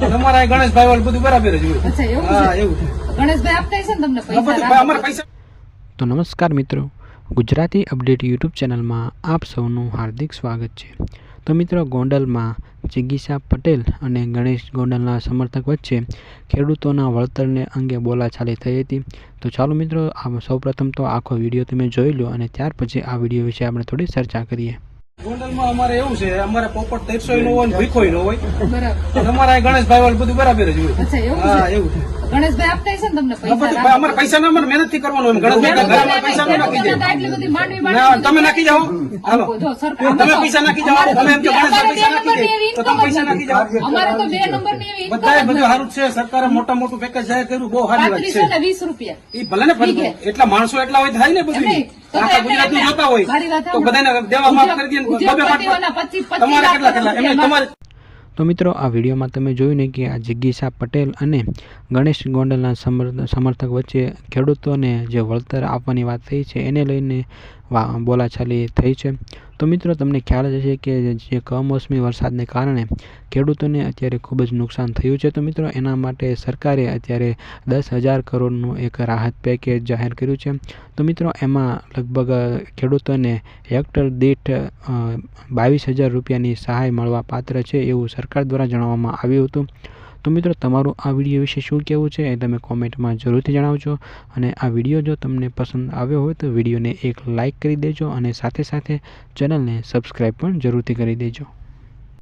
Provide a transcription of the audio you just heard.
તમારા ગણેશભાઈ વાળું બધું બરાબર જ હોય. હા એવું ગણેશભાઈ આપતા હશે ને તમને પૈસા અમારા પૈસા. તો નમસ્કાર મિત્રો ગુજરાતી અપડેટ યુટ્યુબ ચેનલમાં આપ સૌનું હાર્દિક સ્વાગત છે. તો મિત્રો ગોંડલમાં જિગીસા પટેલ અને ગણેશ ગોંડલના સમર્થક વચ્ચે ખેડૂતોના વળતરને અંગે બોલાચાલી થઈ હતી. તો ચાલો મિત્રો આ સૌપ્રથમ તો આખો વીડિયો તમે જોઈ લો અને ત્યાર પછી આ વીડિયો વિશે આપણે થોડી ચર્ચા કરીએ. ગોંડલમાં અમારે એવું છે અમારે પોપટ તેરસો નો હોય ભીખોય નો હોય. બરાબર. ગણેશભાઈ વાળું બધું બરાબર જ હોય. હા એવું છે. ગણેશભાઈ આપતા હશે ને તમને પૈસા અમારે પૈસા ના અમારે મહેનતથી કરવાનું ગણેશભાઈ પૈસા ન નાખી જાય આટલી બધી માંડવી ના, માંડવી તમે નાખી જાઓ. હાલો. તમે પૈસા નાખી જાઓ તમે એમ કે પૈસા નંબરની નાખી એવી તો તમે પૈસા નાખી જાઓ. income જ નથી. અમારે તો બે નંબરની એવી income બધું સારું છે. સરકારે મોટા મોટું પેકેજ જાહેર કર્યું બહુ સારી વાત છે. વીસ રૂપિયા. એ ભલે ને એટલા માણસો એટલા હોય થાય ને બધું આખા ગુજરાત એમને- જોતા હોય. તો બધાને દેવા માફ કરી દે ને બબે ઉદ્યોગપતિઓના પાંચ- 25 તમારે કેટલા કેટલા એમને તમારે તો મિત્રો આ વિડીયોમાં તમે જોયું ને કે આ જિગીસા પટેલ અને ગણેશ ગોંડલના સમર- સમર્થક વચ્ચે ખેડૂતોને જે વળતર આપવાની વાત થઈ છે એને લઈને બોલાચાલી થઈ છે. તો મિત્રો, તમને ખ્યાલ જ હશે કે જે કમોસમી વરસાદને કારણે ખેડૂતોને અત્યારે ખૂબ જ નુકસાન થયું છે. તો મિત્રો, એના માટે સરકારે અત્યારે દસ હજાર કરોડનું એક રાહત પેકેજ જાહેર કર્યું છે. તો મિત્રો, એમાં લગભગ ખેડૂતોને હેક્ટર દીઠ બાવીસ હજાર રૂપિયાની સહાય મળવા પાત્ર છે એવું સરકાર દ્વારા જણાવવામાં આવ્યું હતું. તો મિત્રો, તમારું આ વીડિયો વિશે શું કહેવું છે એ તમે કોમેન્ટમાં જરૂરથી જણાવજો. અને આ વીડિયો જો તમને પસંદ આવ્યો હોય તો વિડીયોને એક લાઇક કરી દેજો અને સાથે સાથે ચેનલને સબસ્ક્રાઈબ પણ જરૂરથી કરી દેજો.